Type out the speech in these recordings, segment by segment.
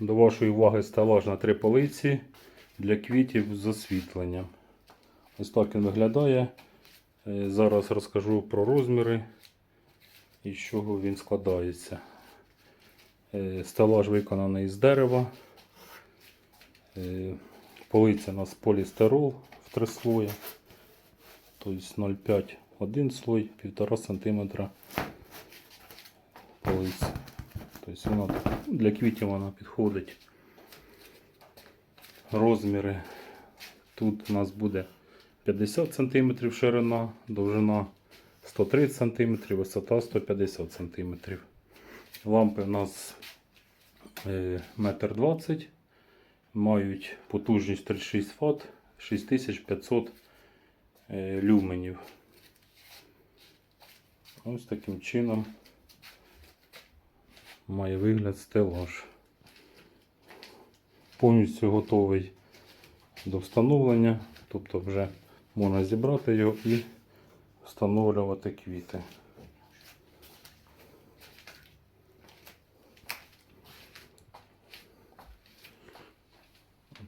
До вашої уваги стелаж на три полиці для квітів з освітленням. Ось так він виглядає. Е, Зараз розкажу про розміри і з чого він складається. Е, Стелаж виконаний з дерева. Е, Полиця у нас полістирол в три слої. Тобто 0,5 один слой, 1,5 см полиця. Тобто вона для квітів вона підходить. Розміри. Тут у нас буде 50 см ширина, довжина 130 см, висота 150 см. Лампи у нас е, 1,20 м, мають потужність 36 Вт, 6500 е, люменів. Ось таким чином має вигляд стелаж. Повністю готовий до встановлення, тобто вже можна зібрати його і встановлювати квіти.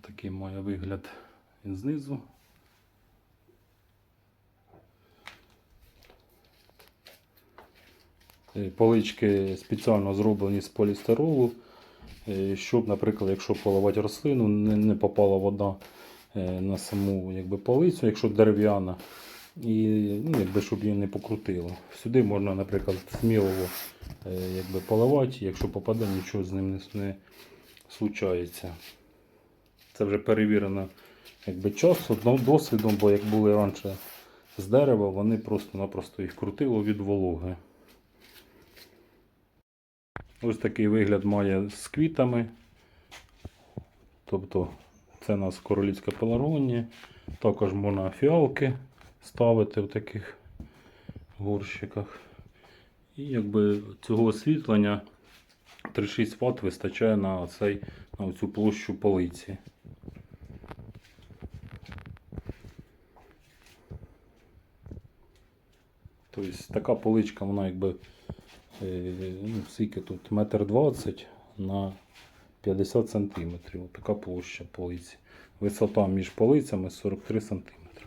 Такий має вигляд знизу. Полички спеціально зроблені з полістиролу, е, щоб, наприклад, якщо поливати рослину, не, попала вода е, на саму якби, полицю, якщо дерев'яна, і ну, якби, щоб її не покрутило. Сюди можна, наприклад, сміло е, якби, поливати, якщо попаде, нічого з ним не, случається. Це вже перевірено якби, часом, досвідом, бо як були раніше з дерева, вони просто-напросто їх крутило від вологи. Ось такий вигляд має з квітами. Тобто це у нас королівське пеларгонія. Також можна фіалки ставити в таких горщиках. І якби цього освітлення 36 Вт вистачає на, цей, на цю площу полиці. Тобто така поличка, вона якби ну, скільки тут метр двадцять на 50 сантиметрів. Така площа полиці. Висота між полицями 43 сантиметри.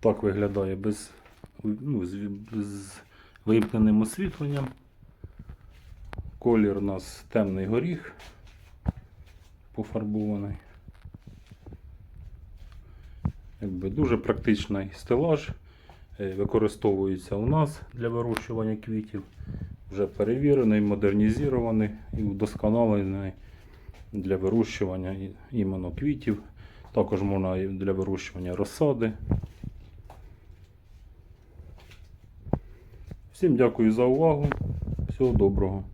Так виглядає без, ну, з, з вимкненим освітленням. Колір у нас темний горіх пофарбований. Якби дуже практичний стелаж. Е, використовується у нас для вирощування квітів. Вже перевірений, модернізований і вдосконалений для вирощування іменно квітів. Також можна і для вирощування розсади. Всім дякую за увагу. Всього доброго.